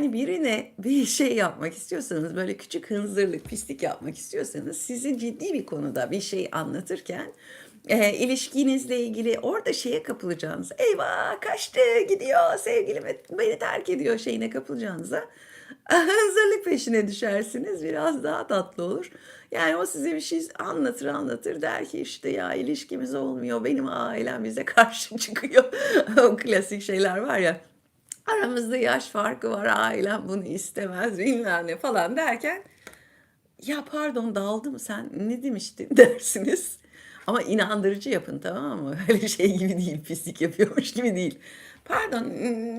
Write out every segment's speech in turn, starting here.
Hani birine bir şey yapmak istiyorsanız, böyle küçük hınzırlık, pislik yapmak istiyorsanız sizi ciddi bir konuda bir şey anlatırken e, ilişkinizle ilgili orada şeye kapılacağınız, eyvah kaçtı gidiyor sevgilim beni terk ediyor şeyine kapılacağınıza hınzırlık peşine düşersiniz biraz daha tatlı olur. Yani o size bir şey anlatır anlatır der ki işte ya ilişkimiz olmuyor benim ailem bize karşı çıkıyor. o klasik şeyler var ya aramızda yaş farkı var ailem bunu istemez bilmem ne falan derken ya pardon daldım sen ne demiştin dersiniz. Ama inandırıcı yapın tamam mı? Öyle şey gibi değil pislik yapıyormuş gibi değil. Pardon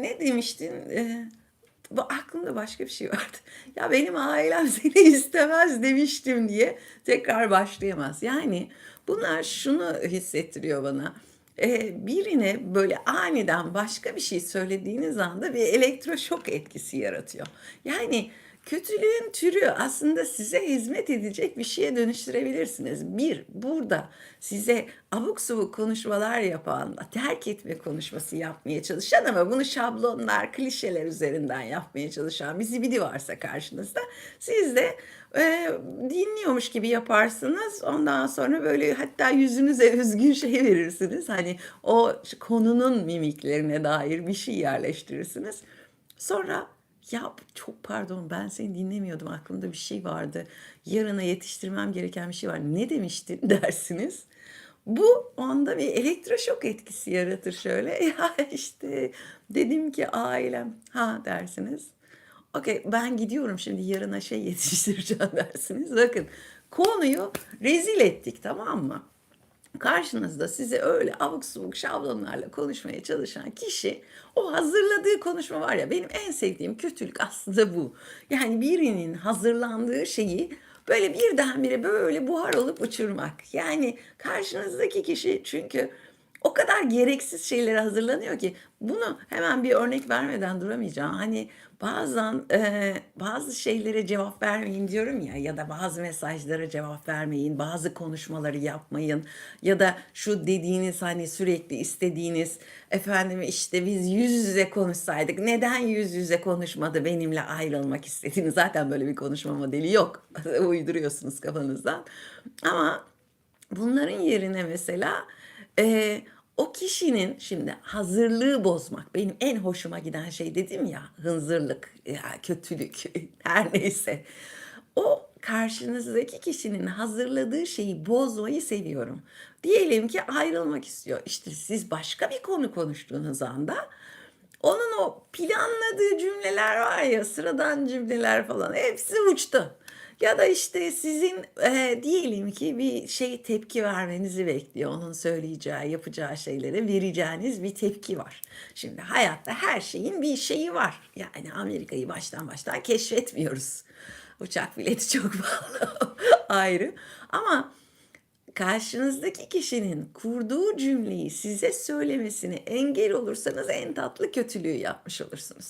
ne demiştin? Ee, bu aklımda başka bir şey vardı. Ya benim ailem seni istemez demiştim diye tekrar başlayamaz. Yani bunlar şunu hissettiriyor bana. Birine böyle aniden başka bir şey söylediğiniz anda bir elektroşok etkisi yaratıyor. Yani kötülüğün türü aslında size hizmet edecek bir şeye dönüştürebilirsiniz. Bir, burada size abuk subuk konuşmalar yapan, terk etme konuşması yapmaya çalışan ama bunu şablonlar, klişeler üzerinden yapmaya çalışan bir zibidi varsa karşınızda siz de e, dinliyormuş gibi yaparsınız. Ondan sonra böyle hatta yüzünüze üzgün şey verirsiniz. Hani o konunun mimiklerine dair bir şey yerleştirirsiniz. Sonra ya çok pardon ben seni dinlemiyordum aklımda bir şey vardı. Yarına yetiştirmem gereken bir şey var. Ne demiştin dersiniz. Bu onda bir elektroşok etkisi yaratır şöyle. Ya işte dedim ki ailem ha dersiniz. Okey ben gidiyorum şimdi yarına şey yetiştireceğim dersiniz. Bakın konuyu rezil ettik tamam mı? Karşınızda size öyle abuk subuk şablonlarla konuşmaya çalışan kişi o hazırladığı konuşma var ya benim en sevdiğim kötülük aslında bu. Yani birinin hazırlandığı şeyi böyle birdenbire böyle buhar olup uçurmak. Yani karşınızdaki kişi çünkü o kadar gereksiz şeylere hazırlanıyor ki. Bunu hemen bir örnek vermeden duramayacağım. Hani bazen e, bazı şeylere cevap vermeyin diyorum ya ya da bazı mesajlara cevap vermeyin, bazı konuşmaları yapmayın ya da şu dediğiniz hani sürekli istediğiniz efendim işte biz yüz yüze konuşsaydık neden yüz yüze konuşmadı benimle ayrılmak istediğiniz zaten böyle bir konuşma modeli yok. Uyduruyorsunuz kafanızdan. Ama bunların yerine mesela e, o kişinin şimdi hazırlığı bozmak benim en hoşuma giden şey dedim ya hınzırlık ya kötülük her neyse o karşınızdaki kişinin hazırladığı şeyi bozmayı seviyorum. Diyelim ki ayrılmak istiyor. İşte siz başka bir konu konuştuğunuz anda onun o planladığı cümleler var ya sıradan cümleler falan hepsi uçtu. Ya da işte sizin e, diyelim ki bir şey tepki vermenizi bekliyor. Onun söyleyeceği, yapacağı şeylere vereceğiniz bir tepki var. Şimdi hayatta her şeyin bir şeyi var. Yani Amerika'yı baştan baştan keşfetmiyoruz. Uçak bileti çok pahalı ayrı. Ama karşınızdaki kişinin kurduğu cümleyi size söylemesine engel olursanız en tatlı kötülüğü yapmış olursunuz.